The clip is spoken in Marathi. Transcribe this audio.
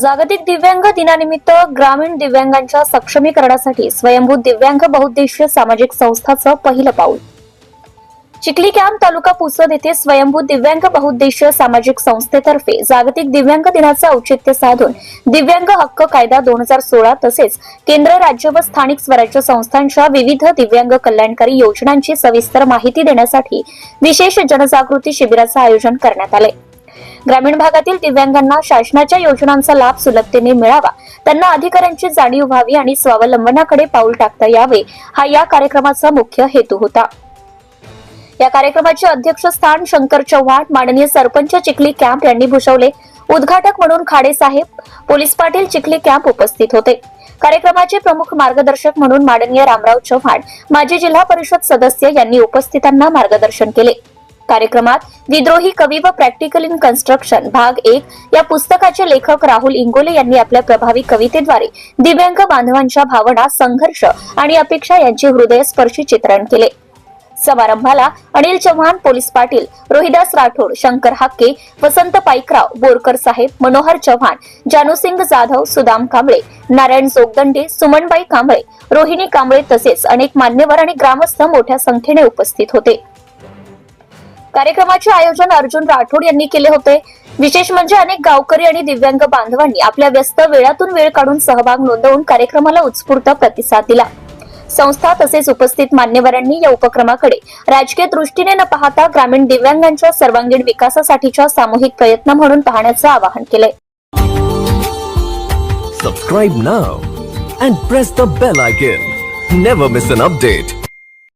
जागतिक दिव्यांग दिनानिमित्त ग्रामीण दिव्यांगांच्या सक्षमीकरणासाठी स्वयंभूत दिव्यांग बहुउद्देशीय सामाजिक संस्थाचं पहिलं पाऊल. चिखली कॅम्प तालुका पुसद येथे स्वयंभूत दिव्यांग बहुउद्देशीय सामाजिक संस्थेतर्फे जागतिक दिव्यांग दिनाचं औचित्य साधून दिव्यांग हक्क कायदा दोन हजार सोळा तसेच केंद्र राज्य व स्थानिक स्वराज्य संस्थांच्या विविध दिव्यांग कल्याणकारी योजनांची सविस्तर माहिती देण्यासाठी विशेष जनजागृती शिबिराचं आयोजन करण्यात आलंय. ग्रामीण भागातील दिव्यांगांना शासनाच्या योजनांचा लाभ सुलभतेने मिळावा. त्यांना अधिकाऱ्यांची जाणीव व्हावी आणि स्वावलंबनाकडे पाऊल टाकता यावे हा या कार्यक्रमाचा मुख्य हेतू होता. या कार्यक्रमाचे अध्यक्षस्थान शंकर चव्हाण माननीय सरपंच चिखली कॅम्प यांनी भूषवले. उद्घाटक म्हणून खाडे साहेब पोलीस पाटील चिखली कॅम्प उपस्थित होते. कार्यक्रमाचे प्रमुख मार्गदर्शक म्हणून माननीय रामराव चव्हाण माजी जिल्हा परिषद सदस्य यांनी उपस्थितांना मार्गदर्शन केले. कार्यक्रमात विद्रोही कवी व प्रॅक्टिकल इन कन्स्ट्रक्शन भाग एक या पुस्तकाचे लेखक राहुल इंगोले यांनी आपल्या प्रभावी कवितेद्वारे दिव्यांग बांधवांच्या भावना संघर्ष आणि अपेक्षा यांचे हृदयस्पर्शी चित्रण केले. समारंभाला अनिल चव्हाण पोलीस पाटील रोहिदास राठोड शंकर हाके वसंत पाईकराव बोरकर साहेब मनोहर चव्हाण जानूसिंग जाधव सुदाम कांबळे नारायण जोगदंडे सुमनबाई कांबळे रोहिणी कांबळे तसेच अनेक मान्यवर आणि ग्रामस्थ मोठ्या संख्येने उपस्थित होते. कार्यक्रमाचे आयोजन अर्जुन राठोड यांनी केले होते. विशेष म्हणजे अनेक गावकरी आणि दिव्यांग बांधवांनी आपल्या व्यस्त वेळातून वेळ काढून सहभाग नोंदवून कार्यक्रमाला उत्स्फूर्त प्रतिसाद दिला. संस्था तसेच उपस्थित मान्यवरांनी या उपक्रमाकडे राजकीय दृष्टीने न पाहता ग्रामीण दिव्यांगांच्या सर्वांगीण विकासासाठीच्या सामूहिक प्रयत्न म्हणून पाहण्याचं आवाहन केलंय. Subscribe now and press the bell icon never miss an update